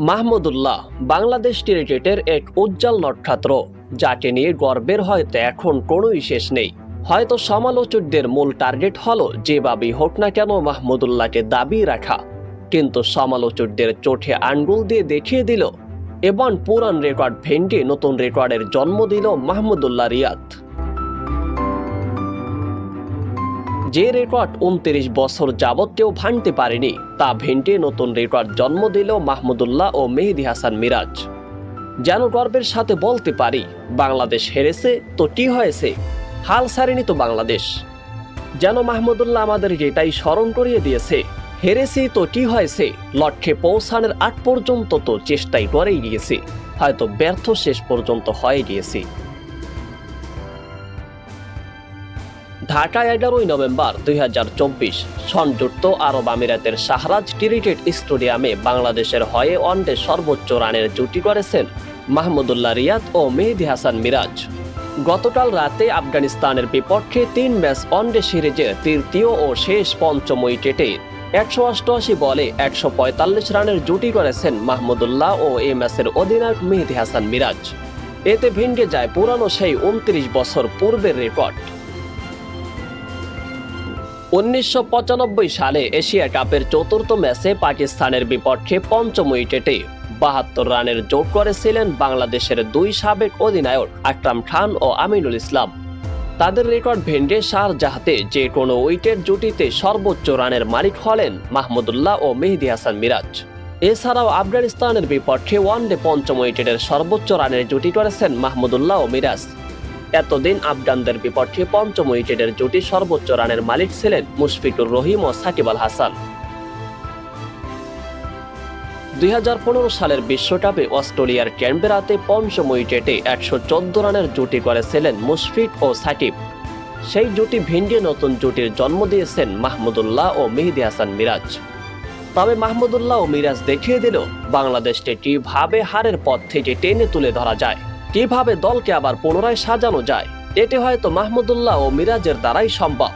মাহমুদুল্লাহ বাংলাদেশ ক্রিকেটের এক উজ্জ্বল নক্ষত্র। যাকে নিয়ে গর্বের হয়তো এখন কোনোই শেষ নেই। হয়তো সমালোচকদের মূল টার্গেট হলো, যেভাবেই হোক না কেন মাহমুদুল্লাহকে দাবি রাখা। কিন্তু সমালোচকদের চোখে আঙ্গুল দিয়ে দেখিয়ে দিল এবং পুরান রেকর্ড ভেঙে নতুন রেকর্ডের জন্ম দিল মাহমুদুল্লাহ রিয়াদ। যে রেকর্ড উনত্রিশ বছর যাবৎ কেউ ভাঙতে পারেনি, তা ভেন্টে নতুন রেকর্ড জন্ম দিল মাহমুদুল্লাহ ও মেহেদি হাসান মিরাজ। যেন গর্বের সাথে বলতে পারি, বাংলাদেশ হেরেছে তো কি হয়েছে? হাল ছাড়েনি তো বাংলাদেশ। যেন মাহমুদুল্লাহ আমাদের যেটাই স্মরণ করিয়ে দিয়েছে, হেরেছি তো কি হয়েছে? লক্ষ্যে পৌঁছানোর আগ পর্যন্ত তো চেষ্টাই করেই গিয়েছি, হয়তো ব্যর্থ শেষ পর্যন্ত হয়ে গিয়েছি। ঢাকা এগারোই নভেম্বর দুই হাজার চব্বিশ, সংযুক্ত আরব আমিরাতের শাহরাজ ক্রিকেট স্টেডিয়ামে বাংলাদেশের হয়ে ওয়ানডে সর্বোচ্চ রানের জুটি করেছেন মাহমুদুল্লাহ রিয়াদ ও মেহেদি হাসান মিরাজ। গতকাল রাতে আফগানিস্তানের বিপক্ষে তিন ম্যাচ ওয়ানডে সিরিজের তৃতীয় ও শেষ পঞ্চম উইকেটে একশো অষ্টআশি বলে একশো পঁয়তাল্লিশ রানের জুটি করেছেন মাহমুদুল্লাহ ও এ ম্যাচের অধিনায়ক মেহেদি হাসান মিরাজ। এতে ভেঙে যায় পুরানো সেই উনত্রিশ বছর পূর্বের রেকর্ড। উনিশশো পঁচানব্বই সালে এশিয়া কাপের চতুর্থ ম্যাচে পাকিস্তানের বিপক্ষে পঞ্চম উইকেটে বাহাত্তর রানের যোগ করেছিলেন বাংলাদেশের দুই সাবেক অধিনায়ক আকরাম খান ও আমিনুল ইসলাম। তাদের রেকর্ড ভেন্ডে শারজাহাতে যে কোনো উইকেট জুটিতে সর্বোচ্চ রানের মালিক হলেন মাহমুদুল্লাহ ও মেহেদি হাসান মিরাজ। এছাড়াও আফগানিস্তানের বিপক্ষে ওয়ানডে পঞ্চম উইকেটের সর্বোচ্চ রানের জুটি করেছেন মাহমুদুল্লাহ ও মিরাজ। এতদিন আফগানদের বিপক্ষে পঞ্চম উইকেটের জুটি সর্বোচ্চ রানের মালিক ছিলেন মুশফিকুর রহিম ও সাকিব আল হাসান। দুই হাজার পনেরো সালের বিশ্বকাপে অস্ট্রেলিয়ার ক্যানবেরাতে পঞ্চম উইকেটে একশো চোদ্দ রানের জুটি করেছিলেন মুশফিক ও সাকিব। সেই জুটি ভিন্ডে নতুন জুটির জন্ম দিয়েছেন মাহমুদুল্লাহ ও মেহেদি হাসান মিরাজ। তবে মাহমুদুল্লাহ ও মিরাজ দেখিয়ে দিল বাংলাদেশকে কীভাবে হারের পথ থেকে টেনে তুলে ধরা যায়। কীভাবে দলকে আবার পুনরায় সাজানো যায়? এটি হয়তো মাহমুদুল্লাহ ও মিরাজের দ্বারাই সম্ভব।